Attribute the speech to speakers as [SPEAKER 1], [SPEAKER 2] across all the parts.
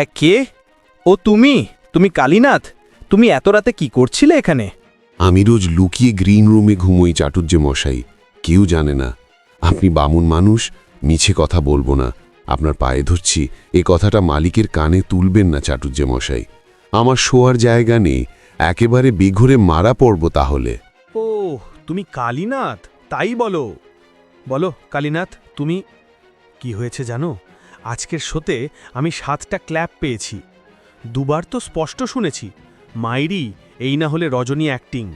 [SPEAKER 1] এক কে? ও তুমি? তুমি কালীনাথ? তুমি এত রাতে কি করছিলে এখানে?
[SPEAKER 2] আমি রোজ লুকিয়ে গ্রিন রুমে ঘুমোই চাটুর্যে মশাই। কেউ জানে না। আপনি বামুন মানুষ মিছে কথা বলব না। আপনার পায়ে ধরছি এ কথাটা মালিকের কানে তুলবেন না চাটুর্যে মশাই। আমার শোয়ার জায়গা নেই। একেবারে বেঘরে মারা পড়ব তাহলে।
[SPEAKER 1] ও তুমি কালীনাথ? তাই বলো। বলো কালীনাথ তুমি কি হয়েছে জানো? আজকের শোতে আমি সাতটা ক্ল্যাপ পেয়েছি। দুবার তো স্পষ্ট শুনেছি, মাইরি, এই না হলে রজনী অ্যাক্টিং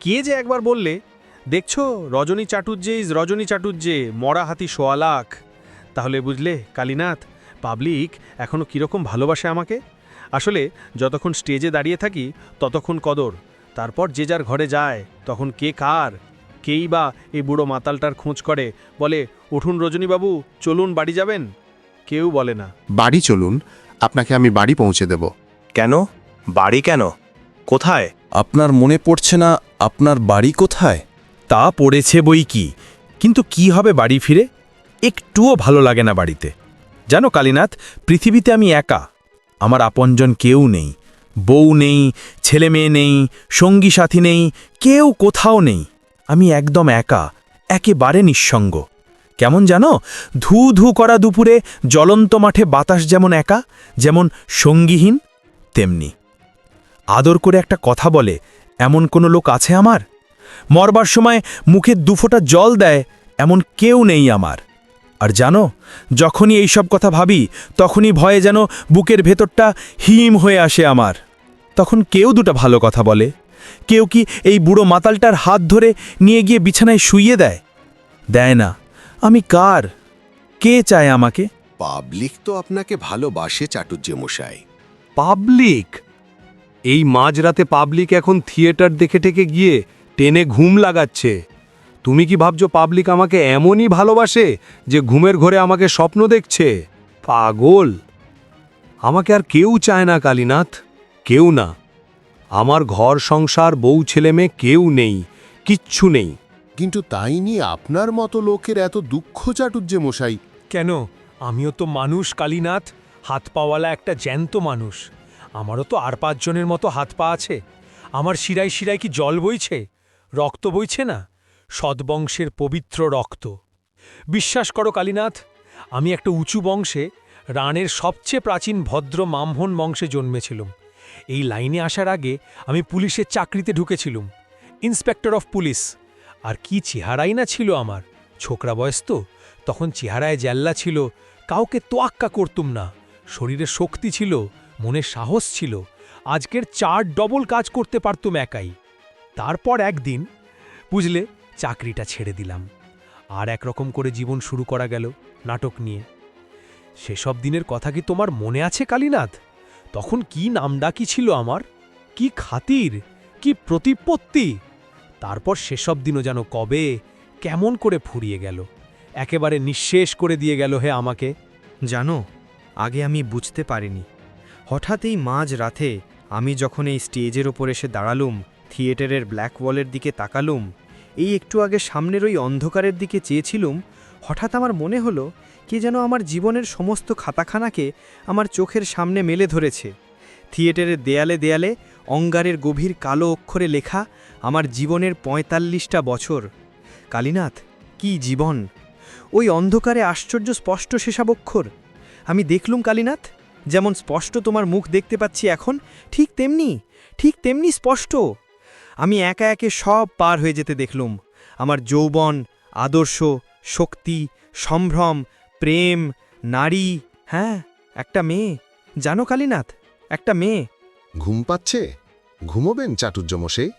[SPEAKER 1] কে যে একবার বললে, দেখছ, রজনী চাটুর্যে ইজ রজনী চাটুর্যে মরা হাতি সোয়া লাখ তাহলে বুঝলে, কালীনাথ পাবলিক এখনও কীরকম ভালোবাসে আমাকে? আসলে, যতক্ষণ স্টেজে দাঁড়িয়ে থাকি, ততক্ষণ কদর। তারপর যে যার ঘরে যায়, তখন কে কার? কেই বা এই বুড়ো মাতালটার খোঁজ করে? বলে, উঠুন রজনীবাবু, চলুন, বাড়ি যাবেন? কেউ বলে না।
[SPEAKER 3] বাড়ি চলুন আপনাকে আমি বাড়ি পৌঁছে দেব।
[SPEAKER 4] কেন? বাড়ি কেন? কোথায়?
[SPEAKER 5] আপনার মনে পড়ছে না আপনার বাড়ি কোথায়?
[SPEAKER 1] তা পড়েছে বই কি? কিন্তু কি হবে বাড়ি ফিরে? একটুও ভালো লাগে না বাড়িতে। জানো কালীনাথ পৃথিবীতে আমি একা। আমার আপনজন কেউ নেই। বউ নেই ছেলে মেয়ে নেই সঙ্গী সাথী নেই কেউ কোথাও নেই। আমি একদম একা একেবারে নিঃসঙ্গ। কেমন জানো? ধু ধু করা দুপুরে জ্বলন্ত মাঠে বাতাস যেমন একা, যেমন সঙ্গীহীন, তেমনি। আদর করে একটা কথা বলে, এমন কোনো লোক আছে আমার? মরবার সময় মুখে দুফোঁটা জল দেয়, এমন কেউ নেই আমার। আর জানো, যখনই এই সব কথা ভাবি, তখনই ভয়ে যেন বুকের ভেতরটা হিম হয়ে আসে আমার। তখন কেউ দুটো ভালো কথা বলে। কেউ কি এই বুড়ো মাতালটার হাত ধরে নিয়ে গিয়ে বিছানায় শুইয়ে দেয়? দেয় না। আমি কার? কে চায় আমাকে?
[SPEAKER 6] পাবলিক তো আপনাকে ভালোবাসে চাটুর্যে মশাই
[SPEAKER 7] পাবলিক? এই মাঝরাতে পাবলিক এখন থিয়েটার দেখে টেকে গিয়ে টেনে ঘুম লাগাচ্ছে। তুমি কি ভাবছ পাবলিক আমাকে এমনই ভালোবাসে যে ঘুমের ঘরে আমাকে স্বপ্ন দেখছে? পাগল। আমাকে আর কেউ চায় না কালীনাথ। কেউ না। আমার ঘর সংসার বউ ছেলে মেয়ে কেউ নেই। কিচ্ছু নেই।
[SPEAKER 6] কিন্তু তাই নিয়ে আপনার মতো লোকের এত দুঃখ চাটুর্যে মশাই।
[SPEAKER 8] কেন? আমিও তো মানুষ, কালীনাথ। হাত পাওয়ালা একটা জ্যান্ত মানুষ। আমারও তো আর পাঁচজনের মতো হাত পা আছে। আমার শিরায় শিরায় কি জল বইছে? রক্ত বইছে না? সদ্বংশের পবিত্র রক্ত। বিশ্বাস করো, কালীনাথ, আমি একটা উঁচু বংশে রানের সবচেয়ে প্রাচীন ভদ্র মামহন বংশে জন্মেছিলুম। এই লাইনে আসার আগে আমি পুলিশের চাকরিতে ঢুকেছিলুম। Inspector of police. আর কি চেহারাই না ছিল আমার। ছোকরা বয়স তো, তখন চেহারায় জ্যাল্লা ছিল, কাউকে তোয়াক্কা করতুম না। শরীরে শক্তি ছিল, মনে সাহস ছিল, আজকের চার ডবল কাজ করতে পারতুম একাই। তারপর একদিন, বুঝলে, চাকরিটা ছেড়ে দিলাম। আর একরকম করে জীবন শুরু করা গেল নাটক নিয়ে। সেসব দিনের কথা কি তোমার মনে আছে, কালীনাথ? তখন কি নামডাকি ছিল আমার? কি খাতির? কি প্রতিপত্তি? তারপর সেসব দিনও যেন কবে, কেমন করে ফুরিয়ে গেল। একেবারে নিঃশেষ করে দিয়ে গেল হে আমাকে।
[SPEAKER 9] জানো, আগে আমি বুঝতে পারিনি। হঠাৎ এই মাঝ রাতে আমি যখন এই স্টেজের ওপর এসে দাঁড়ালুম, থিয়েটারের ব্ল্যাক ওয়ালের দিকে তাকালুম, এই একটু আগে সামনের ওই অন্ধকারের দিকে চেয়েছিলুম, হঠাৎ আমার মনে হলো কে যেন আমার জীবনের সমস্ত খাতাখানাকে আমার চোখের সামনে মেলে ধরেছে। থিয়েটারের দেয়ালে দেয়ালে অঙ্গারের গভীর কালো অক্ষরে লেখা আমার জীবনের পঁয়তাল্লিশটা বছর। কালীনাথ, কি জীবন? ওই অন্ধকারে আশ্চর্য স্পষ্ট সেসব অক্ষর। আমি দেখলুম কালীনাথ, যেমন স্পষ্ট তোমার মুখ দেখতে পাচ্ছি এখন, ঠিক তেমনি ঠিক তেমনি স্পষ্ট। আমি একা একে সব পার হয়ে যেতে দেখলুম। আমার যৌবন, আদর্শ, শক্তি, সম্ভ্রম, প্রেম, নারী হ্যাঁ একটা মেয়ে। জানো কালীনাথ, একটা মেয়ে।
[SPEAKER 6] ঘুম পাচ্ছে? ঘুমোবেন চাটুর্য মশাই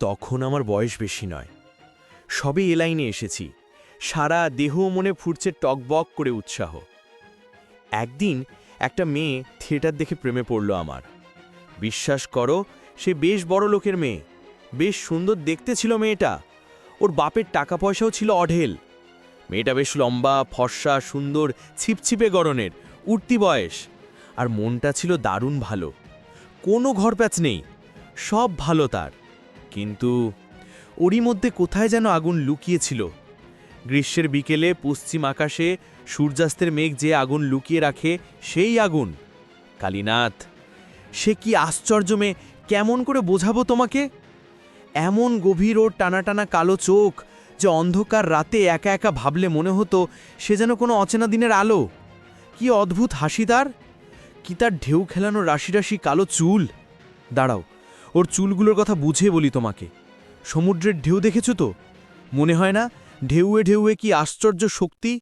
[SPEAKER 4] তখন আমার বয়স বেশি নয়। সবে এ লাইনে এসেছি। সারা দেহ মনে ফুটছে টকবক করে উৎসাহ। একদিন একটা মেয়ে থিয়েটার দেখে প্রেমে পড়ল আমার। বিশ্বাস করো, সে বেশ বড় লোকের মেয়ে। বেশ সুন্দর দেখতে ছিল মেয়েটা। ওর বাপের টাকা পয়সাও ছিল অঢেল। মেয়েটা বেশ লম্বা, ফর্সা, সুন্দর, ছিপছিপে গরনের উঠতি বয়স। আর মনটা ছিল দারুণ ভালো। কোনো ঘরপ্যাচ নেই, সব ভালো তার। কিন্তু ওরই মধ্যে কোথায় যেন আগুন লুকিয়েছিল? গ্রীষ্মের বিকেলে পশ্চিম আকাশে সূর্যাস্তের মেঘ যে আগুন লুকিয়ে রাখে, সেই আগুন। কালীনাথ, সে কি আশ্চর্য কেমন করে বোঝাবো তোমাকে? এমন গভীর ওর টানা টানা কালো চোখ যে অন্ধকার রাতে একা একা ভাবলে মনে হতো সে যেন কোনো অচেনা দিনের আলো। কি অদ্ভুত হাসি তার! কি তার ঢেউ খেলানো রাশি রাশি কালো চুল? দাঁড়াও, ওর চুলগুলোর কথা বুঝে বলি তোমাকে। সমুদ্রের ঢেউ দেখেছ তো? মনে হয় না ঢেউয়ে ঢেউয়ে কি আশ্চর্য শক্তি?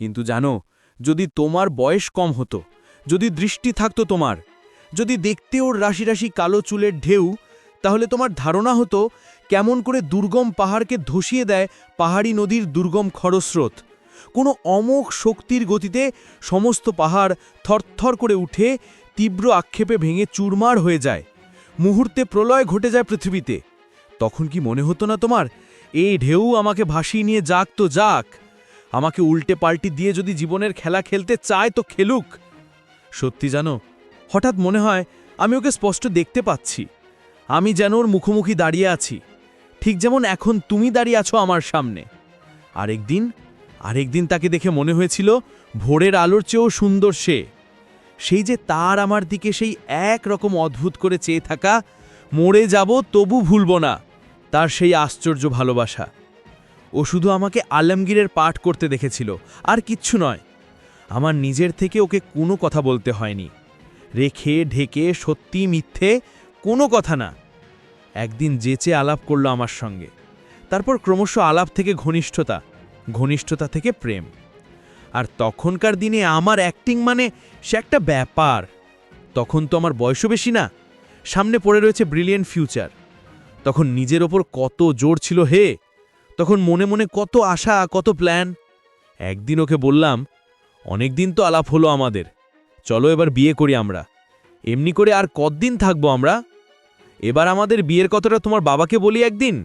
[SPEAKER 4] কিন্তু জানো, যদি তোমার বয়স কম হতো, যদি দৃষ্টি থাকতো তোমার, যদি দেখতে ওর রাশি রাশি কালো চুলের ঢেউ, তাহলে তোমার ধারণা হতো কেমন করে দুর্গম পাহাড়কে ধসিয়ে দেয় পাহাড়ি নদীর দুর্গম খরস্রোত। কোনো অমোঘ শক্তির গতিতে সমস্ত পাহাড় থরথর করে উঠে তীব্র আক্ষেপে ভেঙে চুরমার হয়ে যায়। মুহূর্তে প্রলয় ঘটে যায় পৃথিবীতে। তখন কি মনে হতো না তোমার, এই ঢেউ আমাকে ভাসিয়ে নিয়ে যাক তো যাক। আমাকে উল্টে পাল্টি দিয়ে যদি জীবনের খেলা খেলতে চায় তো খেলুক। সত্যি জানো, হঠাৎ মনে হয় আমি ওকে স্পষ্ট দেখতে পাচ্ছি। আমি যেন ওর মুখোমুখি দাঁড়িয়ে আছি। ঠিক যেমন এখন তুমি দাঁড়িয়ে আছো আমার সামনে। আরেকদিন আরেকদিন তাকে দেখে মনে হয়েছিল, ভোরের আলোর চেয়েও সুন্দর সে। সেই যে তার আমার দিকে সেই এক রকম অদ্ভুত করে চেয়ে থাকা, মরে যাব তবু ভুলব না। তার সেই আশ্চর্য ভালোবাসা। ও শুধু আমাকে আলমগীরের পাঠ করতে দেখেছিল, আর কিচ্ছু নয়। আমার নিজের থেকে ওকে কোনো কথা বলতে হয়নি। রেখে, ঢেকে, সত্যি, মিথ্যে কোনো কথা না। একদিন যেচে আলাপ করল আমার সঙ্গে। তারপর ক্রমশ আলাপ থেকে ঘনিষ্ঠতা। ঘনিষ্ঠতা থেকে প্রেম। আর তখনকার দিনে আমার অ্যাক্টিং মানে সে একটা ব্যাপার। তখন তো আমার বয়সও বেশি না। সামনে পড়ে রয়েছে ব্রিলিয়েন্ট ফিউচার তখন নিজের ওপর কত জোর ছিল হে। তখন মনে মনে কত আশা, কত প্ল্যান একদিন ওকে বললাম, অনেক দিন তো আলাপ হলো আমাদের। চলো এবার বিয়ে করি আমরা। এমনি করে আর কতদিন থাকব আমরা? এবার আমাদের বিয়ের কথাটা তোমার বাবাকে বলি একদিন।